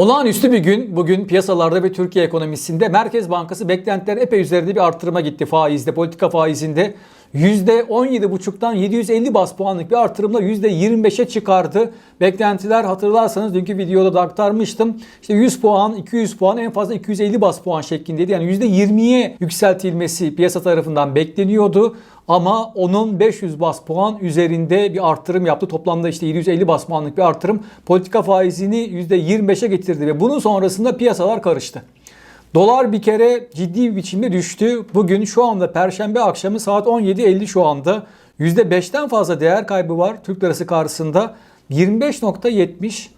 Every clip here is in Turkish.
Olağanüstü bir gün bugün piyasalarda ve Türkiye ekonomisinde Merkez Bankası beklentiler epey üzerinde bir artırıma gitti faizde, politika faizinde. %17,5'tan 750 bas puanlık bir artırımla %25'e çıkardı. Beklentiler hatırlarsanız dünkü videoda da aktarmıştım. İşte 100 puan, 200 puan en fazla 250 bas puan şeklindeydi. Yani %20'ye yükseltilmesi piyasa tarafından bekleniyordu. Ama onun 500 bas puan üzerinde bir artırım yaptı. Toplamda işte 750 bas puanlık bir artırım politika faizini %25'e getirdi ve bunun sonrasında piyasalar karıştı. Dolar bir kere ciddi bir biçimde düştü. Bugün şu anda Perşembe akşamı saat 17.50 şu anda. %5'ten fazla değer kaybı var Türk lirası karşısında. 25.70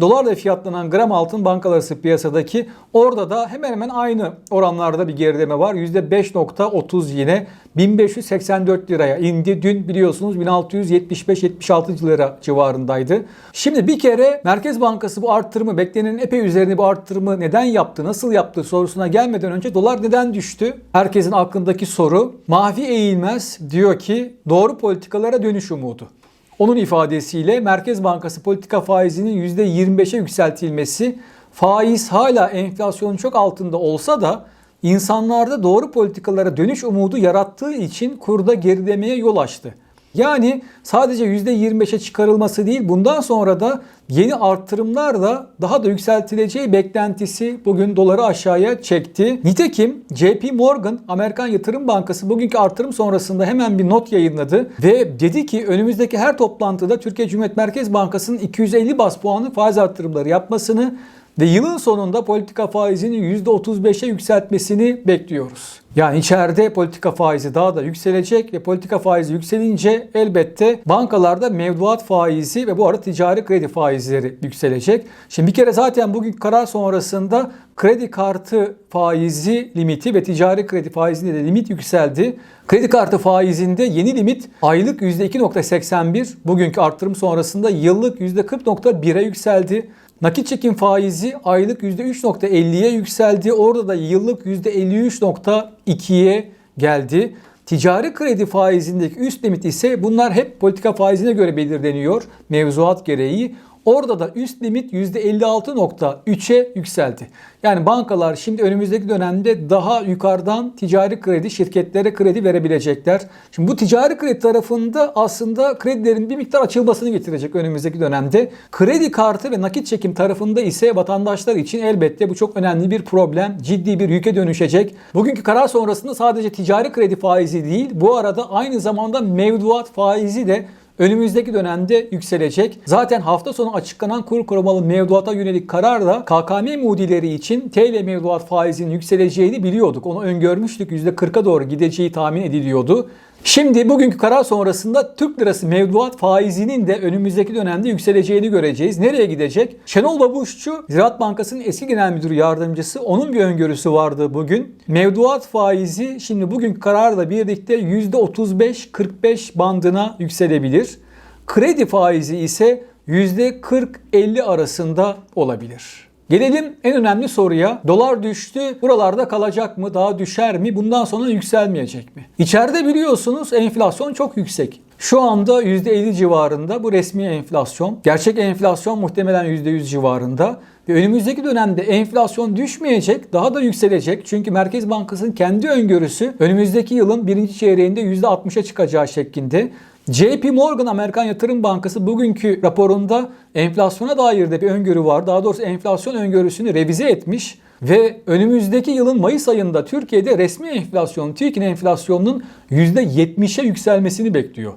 Dolarla fiyatlanan gram altın bankalar arası piyasadaki orada da hemen hemen aynı oranlarda bir gerileme var. %5.30 yine 1584 liraya indi. Dün biliyorsunuz 1675-76 lira civarındaydı. Şimdi bir kere Merkez Bankası bu arttırımı beklenenin epey üzerine bu arttırımı neden yaptı, nasıl yaptı sorusuna gelmeden önce dolar neden düştü? Herkesin aklındaki soru. Mavi eğilmez diyor ki doğru politikalara dönüş umudu. Onun ifadesiyle Merkez Bankası politika faizinin %25'e yükseltilmesi faiz hala enflasyonun çok altında olsa da insanlarda doğru politikalara dönüş umudu yarattığı için kurda gerilemeye yol açtı. Yani sadece %25'e çıkarılması değil bundan sonra da yeni arttırımlar da daha da yükseltileceği beklentisi bugün doları aşağıya çekti. Nitekim JP Morgan Amerikan Yatırım Bankası bugünkü artırım sonrasında hemen bir not yayınladı ve dedi ki önümüzdeki her toplantıda Türkiye Cumhuriyet Merkez Bankası'nın 250 bas puanlık faiz arttırımları yapmasını ve yılın sonunda politika faizini %35'e yükseltmesini bekliyoruz. Yani içeride politika faizi daha da yükselecek ve politika faizi yükselince elbette bankalarda mevduat faizi ve bu arada ticari kredi faizleri yükselecek. Şimdi bir kere zaten bugün karar sonrasında kredi kartı faizi limiti ve ticari kredi faizinde de limit yükseldi. Kredi kartı faizinde yeni limit aylık %2.81, bugünkü artırım sonrasında yıllık %40.1'e yükseldi. Nakit çekim faizi aylık %3.50'ye yükseldi. Orada da yıllık %53.2'ye geldi. Ticari kredi faizindeki üst limit ise bunlar hep politika faizine göre belirleniyor mevzuat gereği. Orada da üst limit %56.3'e yükseldi. Yani bankalar şimdi önümüzdeki dönemde daha yukarıdan ticari kredi şirketlere kredi verebilecekler. Şimdi bu ticari kredi tarafında aslında kredilerin bir miktar açılmasını getirecek önümüzdeki dönemde. Kredi kartı ve nakit çekim tarafında ise vatandaşlar için elbette bu çok önemli bir problem. Ciddi bir yüke dönüşecek. Bugünkü karar sonrasında sadece ticari kredi faizi değil bu arada aynı zamanda mevduat faizi de önümüzdeki dönemde yükselecek. Zaten hafta sonu açıklanan kur korumalı mevduata yönelik kararla KKM mudileri için TL mevduat faizinin yükseleceğini biliyorduk. Onu öngörmüştük. %40'a doğru gideceği tahmin ediliyordu. Şimdi bugünkü karar sonrasında Türk lirası mevduat faizinin de önümüzdeki dönemde yükseleceğini göreceğiz. Nereye gidecek? Şenol Babuşçu, Ziraat Bankası'nın eski genel müdürü yardımcısı. Onun bir öngörüsü vardı bugün. Mevduat faizi şimdi bugünkü kararla birlikte %35-45 bandına yükselebilir. Kredi faizi ise %40-50 arasında olabilir. Gelelim en önemli soruya. Dolar düştü. Buralarda kalacak mı? Daha düşer mi? Bundan sonra yükselmeyecek mi? İçeride biliyorsunuz enflasyon çok yüksek. Şu anda %50 civarında bu resmi enflasyon. Gerçek enflasyon muhtemelen %100 civarında. Ve önümüzdeki dönemde enflasyon düşmeyecek, daha da yükselecek. Çünkü Merkez Bankası'nın kendi öngörüsü önümüzdeki yılın birinci çeyreğinde %60'a çıkacağı şeklinde. JP Morgan Amerikan Yatırım Bankası bugünkü raporunda enflasyona dair de bir öngörü var. Daha doğrusu enflasyon öngörüsünü revize etmiş ve önümüzdeki yılın Mayıs ayında Türkiye'de resmi enflasyon, TÜİK'in enflasyonunun %70'e yükselmesini bekliyor.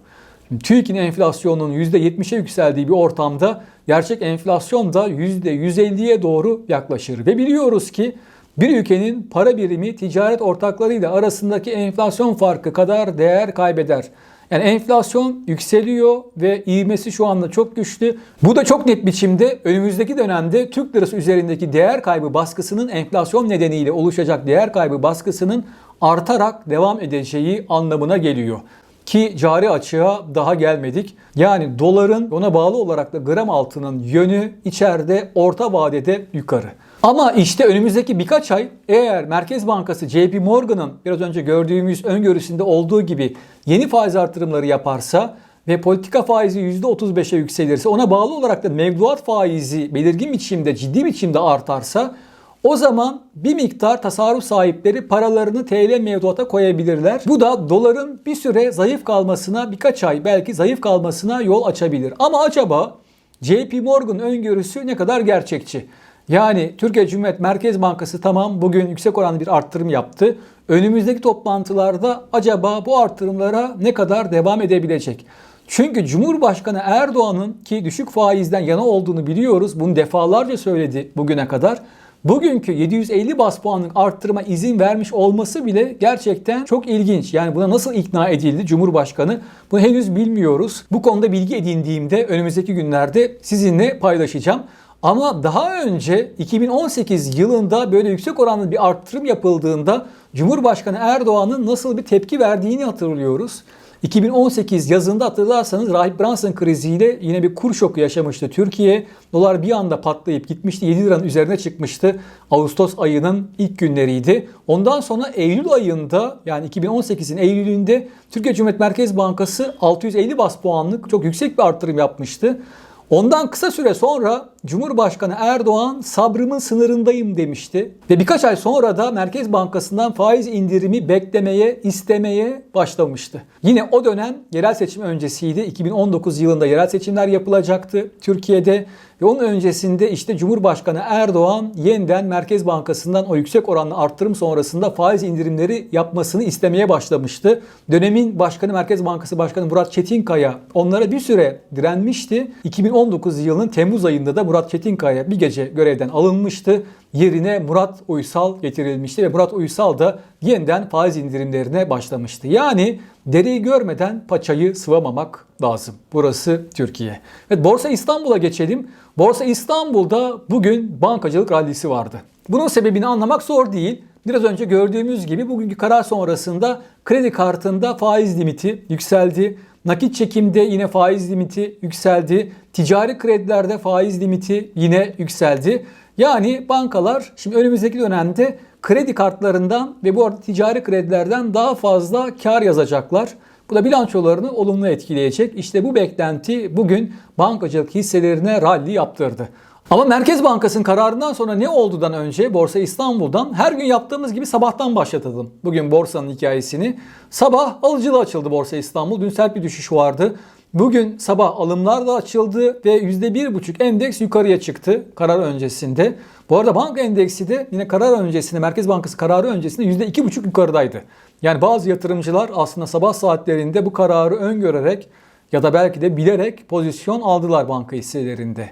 TÜİK'in enflasyonunun %70'e yükseldiği bir ortamda gerçek enflasyon da %150'ye doğru yaklaşır. Ve biliyoruz ki bir ülkenin para birimi ticaret ortaklarıyla arasındaki enflasyon farkı kadar değer kaybeder. Yani enflasyon yükseliyor ve ivmesi şu anda çok güçlü. Bu da çok net biçimde önümüzdeki dönemde Türk lirası üzerindeki değer kaybı baskısının enflasyon nedeniyle oluşacak değer kaybı baskısının artarak devam edeceği anlamına geliyor ki cari açığa daha gelmedik. Yani doların ona bağlı olarak da gram altının yönü içeride orta vadede yukarı. Ama işte önümüzdeki birkaç ay eğer Merkez Bankası JP Morgan'ın biraz önce gördüğümüz öngörüsünde olduğu gibi yeni faiz artırımları yaparsa ve politika faizi %35'e yükselirse ona bağlı olarak da mevduat faizi belirgin biçimde ciddi biçimde artarsa o zaman bir miktar tasarruf sahipleri paralarını TL mevduata koyabilirler. Bu da doların bir süre zayıf kalmasına birkaç ay belki zayıf kalmasına yol açabilir. Ama acaba JP Morgan öngörüsü ne kadar gerçekçi? Yani Türkiye Cumhuriyet Merkez Bankası tamam bugün yüksek oranlı bir arttırım yaptı. Önümüzdeki toplantılarda acaba bu arttırımlara ne kadar devam edebilecek? Çünkü Cumhurbaşkanı Erdoğan'ın ki düşük faizden yana olduğunu biliyoruz. Bunu defalarca söyledi bugüne kadar. Bugünkü 750 bas puanlık arttırıma izin vermiş olması bile gerçekten çok ilginç. Yani buna nasıl ikna edildi Cumhurbaşkanı? Bunu henüz bilmiyoruz. Bu konuda bilgi edindiğimde önümüzdeki günlerde sizinle paylaşacağım. Ama daha önce 2018 yılında böyle yüksek oranlı bir arttırım yapıldığında Cumhurbaşkanı Erdoğan'ın nasıl bir tepki verdiğini hatırlıyoruz. 2018 yazında hatırlarsanız Rahip Brunson kriziyle yine bir kur şoku yaşamıştı Türkiye. Dolar bir anda patlayıp gitmişti. 7 liranın üzerine çıkmıştı. Ağustos ayının ilk günleriydi. Ondan sonra Eylül ayında yani 2018'in Eylül'ünde Türkiye Cumhuriyet Merkez Bankası 650 bas puanlık çok yüksek bir arttırım yapmıştı. Ondan kısa süre sonra Cumhurbaşkanı Erdoğan sabrımın sınırındayım demişti. Ve birkaç ay sonra da Merkez Bankası'ndan faiz indirimi beklemeye, istemeye başlamıştı. Yine o dönem yerel seçim öncesiydi. 2019 yılında yerel seçimler yapılacaktı Türkiye'de. Ve onun öncesinde işte Cumhurbaşkanı Erdoğan yeniden Merkez Bankası'ndan o yüksek oranlı arttırım sonrasında faiz indirimleri yapmasını istemeye başlamıştı. Dönemin Başkanı Merkez Bankası Başkanı Murat Çetinkaya onlara bir süre direnmişti. 2019 yılının Temmuz ayında da Murat Çetinkaya bir gece görevden alınmıştı. Yerine Murat Uysal getirilmişti ve Murat Uysal da yeniden faiz indirimlerine başlamıştı. Yani dereyi görmeden paçayı sıvamamak lazım. Burası Türkiye. Evet Borsa İstanbul'a geçelim. Borsa İstanbul'da bugün bankacılık rallisi vardı. Bunun sebebini anlamak zor değil. Biraz önce gördüğümüz gibi bugünkü karar sonrasında kredi kartında faiz limiti yükseldi. Nakit çekimde yine faiz limiti yükseldi. Ticari kredilerde faiz limiti yine yükseldi. Yani bankalar şimdi önümüzdeki dönemde kredi kartlarından ve bu arada ticari kredilerden daha fazla kar yazacaklar. Bu da bilançolarını olumlu etkileyecek. İşte bu beklenti bugün bankacılık hisselerine rally yaptırdı. Ama Merkez Bankası'nın kararından sonra ne oldudan önce Borsa İstanbul'dan her gün yaptığımız gibi sabahtan başlatalım. Bugün borsanın hikayesini. Sabah alıcılı açıldı Borsa İstanbul. Dün sert bir düşüş vardı. Bugün sabah alımlar da açıldı ve %1,5 endeks yukarıya çıktı karar öncesinde. Bu arada banka endeksi de yine karar öncesinde Merkez Bankası kararı öncesinde %2,5 yukarıdaydı. Yani bazı yatırımcılar aslında sabah saatlerinde bu kararı öngörerek ya da belki de bilerek pozisyon aldılar banka hisselerinde.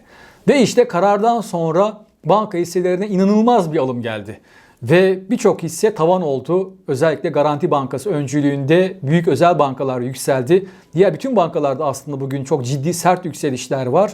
Ve işte karardan sonra banka hisselerine inanılmaz bir alım geldi. Ve birçok hisse tavan oldu. Özellikle Garanti Bankası öncülüğünde büyük özel bankalar yükseldi. Diğer bütün bankalarda aslında bugün çok ciddi sert yükselişler var.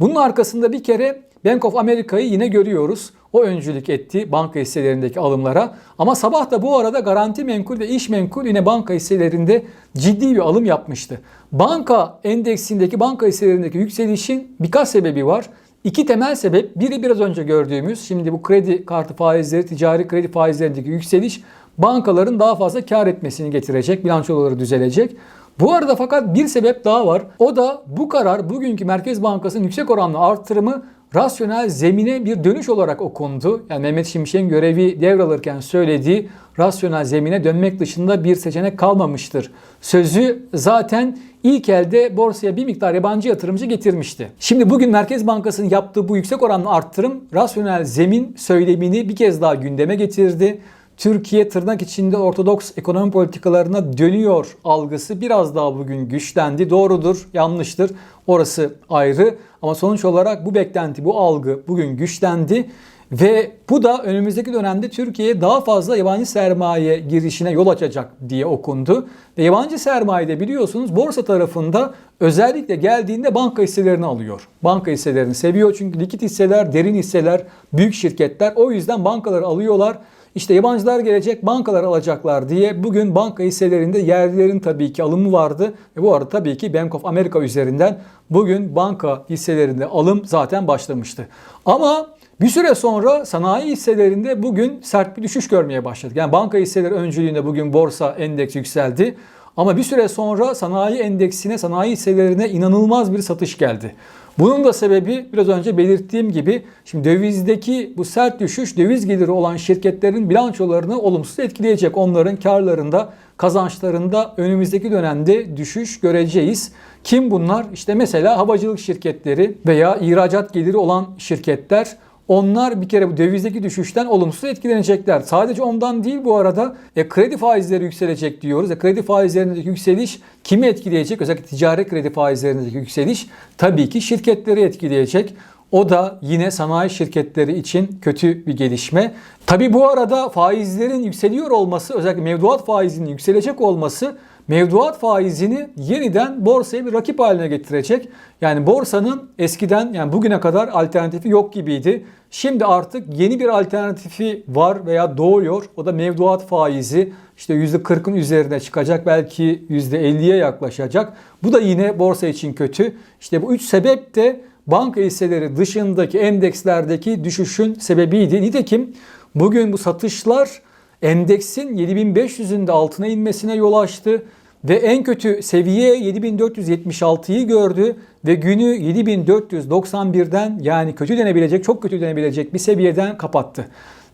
Bunun arkasında bir kere Bank of America'yı yine görüyoruz. O öncülük etti banka hisselerindeki alımlara. Ama sabah da bu arada garanti menkul ve iş menkul yine banka hisselerinde ciddi bir alım yapmıştı. Banka endeksindeki banka hisselerindeki yükselişin birkaç sebebi var. İki temel sebep. Biri biraz önce gördüğümüz şimdi bu kredi kartı faizleri, ticari kredi faizlerindeki yükseliş bankaların daha fazla kar etmesini getirecek, bilançoları düzelecek. Bu arada fakat bir sebep daha var. O da bu karar bugünkü Merkez Bankası'nın yüksek oranlı artırımı rasyonel zemine bir dönüş olarak okundu. Yani Mehmet Şimşek'in görevi devralırken söylediği rasyonel zemine dönmek dışında bir seçenek kalmamıştır. Sözü zaten ilk elde borsaya bir miktar yabancı yatırımcı getirmişti. Şimdi bugün Merkez Bankası'nın yaptığı bu yüksek oranlı arttırım rasyonel zemin söylemini bir kez daha gündeme getirdi. Türkiye tırnak içinde ortodoks ekonomi politikalarına dönüyor algısı biraz daha bugün güçlendi. Doğrudur, yanlıştır. Orası ayrı. Ama sonuç olarak bu beklenti, bu algı bugün güçlendi. Ve bu da önümüzdeki dönemde Türkiye'ye daha fazla yabancı sermaye girişine yol açacak diye okundu. Ve yabancı sermaye de biliyorsunuz borsa tarafında özellikle geldiğinde banka hisselerini alıyor. Banka hisselerini seviyor çünkü likit hisseler, derin hisseler, büyük şirketler o yüzden bankaları alıyorlar. İşte yabancılar gelecek bankalar alacaklar diye bugün banka hisselerinde yerlilerin tabii ki alımı vardı. Ve bu arada tabii ki Bank of America üzerinden bugün banka hisselerinde alım zaten başlamıştı. Ama bir süre sonra sanayi hisselerinde bugün sert bir düşüş görmeye başladık. Yani banka hisseleri öncülüğünde bugün borsa endeks yükseldi. Ama bir süre sonra sanayi endeksine, sanayi hisselerine inanılmaz bir satış geldi. Bunun da sebebi biraz önce belirttiğim gibi şimdi dövizdeki bu sert düşüş döviz geliri olan şirketlerin bilançolarını olumsuz etkileyecek. Onların karlarında, kazançlarında önümüzdeki dönemde düşüş göreceğiz. Kim bunlar? İşte mesela havacılık şirketleri veya ihracat geliri olan şirketler onlar bir kere bu dövizdeki düşüşten olumsuz etkilenecekler. Sadece ondan değil bu arada e, kredi faizleri yükselecek diyoruz. E, kredi faizlerindeki yükseliş kimi etkileyecek? Özellikle ticari kredi faizlerindeki yükseliş tabii ki şirketleri etkileyecek. O da yine sanayi şirketleri için kötü bir gelişme. Tabii bu arada faizlerin yükseliyor olması, özellikle mevduat faizinin yükselecek olması mevduat faizini yeniden borsaya bir rakip haline getirecek. Yani borsanın eskiden yani bugüne kadar alternatifi yok gibiydi. Şimdi artık yeni bir alternatifi var veya doğuyor. O da mevduat faizi. İşte %40'ın üzerine çıkacak belki %50'ye yaklaşacak. Bu da yine borsa için kötü. İşte bu üç sebep de banka hisseleri dışındaki endekslerdeki düşüşün sebebiydi. Nitekim bugün bu satışlar endeksin 7500'ün de altına inmesine yol açtı ve en kötü seviye 7476'yı gördü ve günü 7491'den yani kötü denebilecek, çok kötü denebilecek bir seviyeden kapattı.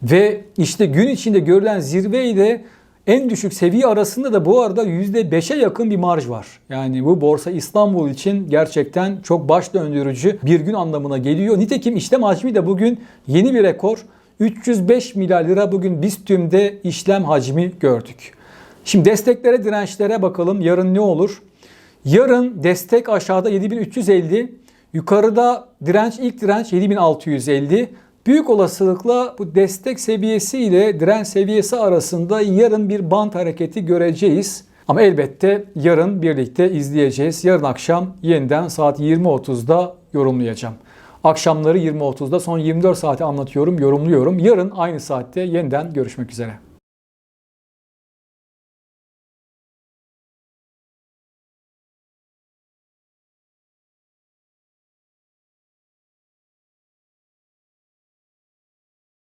Ve işte gün içinde görülen zirve ile en düşük seviye arasında da bu arada %5'e yakın bir marj var. Yani bu Borsa İstanbul için gerçekten çok baş döndürücü bir gün anlamına geliyor. Nitekim işlem hacmi de bugün yeni bir rekor. 305 milyar lira bugün BISTÜM'de işlem hacmi gördük. Şimdi desteklere, dirençlere bakalım. Yarın ne olur? Yarın destek aşağıda 7350, yukarıda direnç ilk direnç 7650. Büyük olasılıkla bu destek seviyesi ile direnç seviyesi arasında yarın bir bant hareketi göreceğiz. Ama elbette yarın birlikte izleyeceğiz. Yarın akşam yeniden saat 20.30'da yorumlayacağım. Akşamları 20.30'da son 24 saati anlatıyorum, yorumluyorum. Yarın aynı saatte yeniden görüşmek üzere.